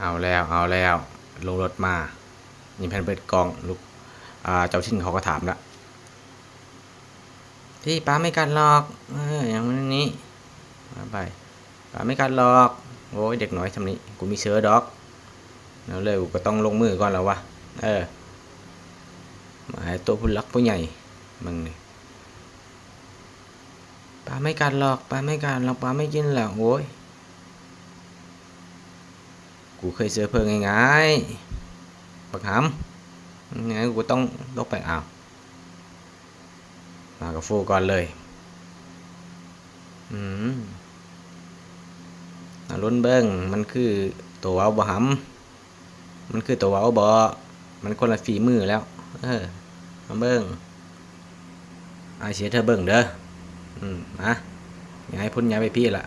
เอาแล้วเอาแล้วลงรถมานี่แผ่นเปิดกล้องลูกเจ้าชิ้นเขาก็ถามละพี่ป้าไม่กัดหรอกออย่างนี้มาไปป้าไม่กัดหรอกโอ้ยเด็กน้อยทำนี้กูมีเชื้อดอกแล้วเลยกูก็ต้องลงมือก่อนแล้ววะเออมายตัวผู้รักผู้ใหญ่มึงนี่ป้าไม่กัดหรอกป้าไม่กัดหรอกป้าไม่กินหรอกโอ้ย กูเคยเจอเพิ่งง่ายๆปักหำงั้นกูต้องลกไปอ้าวมากับฟูก่อนเลยอืมอาลุ้นเบิ้งมันคือตัวเว้าบ่หำมันคือตัวเว้าบ่มันคนละฝีมือแล้ว เออมาเบิ้งอาเสียเธอเบิ้งเด้อ อืมมาย้ายพุ่นย้ายไปพี่ละ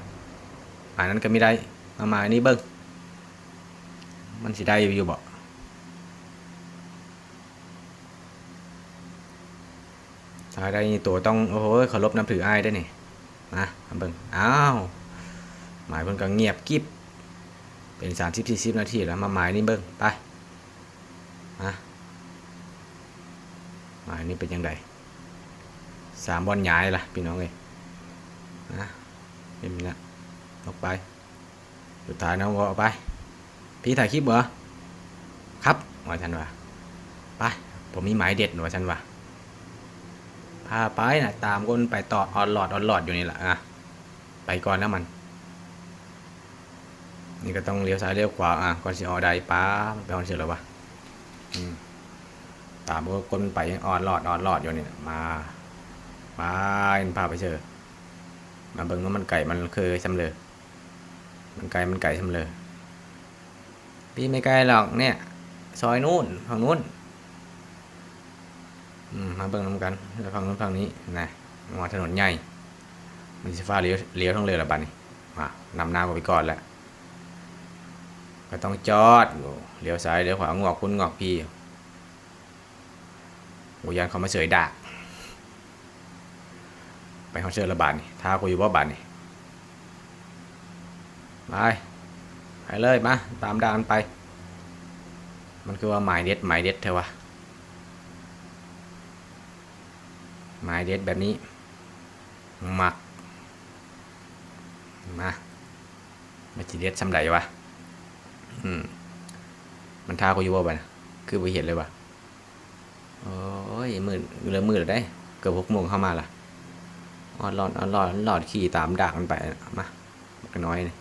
อันนั้นก็ไม่ได้ มามาอันนี้เบิ้ง มันสิได้อยู่บ่ถ้าได้ตัวต้อง โอ้โหเคารพนับถือไอ้ได้นี่มามาเบิ่งอ้าวหมายเพิ่นก็เงียบกิ๊บเป็นสามสิบสี่สิบนาทีแล้วมาหมายนี่เบิ่งไปมาหมายนี่เป็นยังไงสามบอลย้ายล่ะพี่น้องเลยนะเป็นละออกไปสุดท้ายน้องก็เอาไป พี่ถ่ายคลิปเหรอ ครับว่าฉันว่าไป ผมมีหมายเด็ดว่าฉันว่าพาไปนะตามคนไปต่อออนหลอดออนหลอดอยู่นี่แหละอะ ไปก่อนแล้วมัน นี่ก็ต้องเลี้ยวซ้ายเลี้ยวขวาอะก่อนสิออใดป้าไปออนเสร็จแล้ววะอืมตามคนไปออนหลอดออนหลอดอยู่นี่น่ะมาไปพาไปเจอมาเบิ่งว่ามันไก่มันเคยชำเลย มันไก่มันไก่ชำเลย พี่ไม่ไกลหรอกเนี่ย ซอยนู้นฝั่งนู้นอืมมาเบิ่งน้ำกันแล้วฝั่งนู้นฝั่งนี้นะมาถนนใหญ่มันจะฟ้าเลี้ยวเลี้ยวทั้งเลยละบัดนี้มานำหน้าไปก่อนแล้วก็ต้องจอดโอ้เลี้ยวซ้ายเลี้ยวขวางอกคุณงอกพี่โอ้ยันเขามาเสยดากไปเขาเชิญละบาดนี่ท้ากูอยู่บ่บาดนี่ไป เลยมาตามดานไป มันคือว่าหมายเด็ดหมายเด็ดเถอวะหมายเด็ดแบบนี้หมักมามาจีเด็ดสำไรวะอืมมันท่ากูอยู่บ่บ่นะคือไปเห็นเลยวะโอ้ยมืดเริ่มมืดแล้วได้ เกือบหกโมงเข้ามาละออนหลอดออนหลอดออนหลอดขี่ตามด่างมันไปมาบักน้อยนี่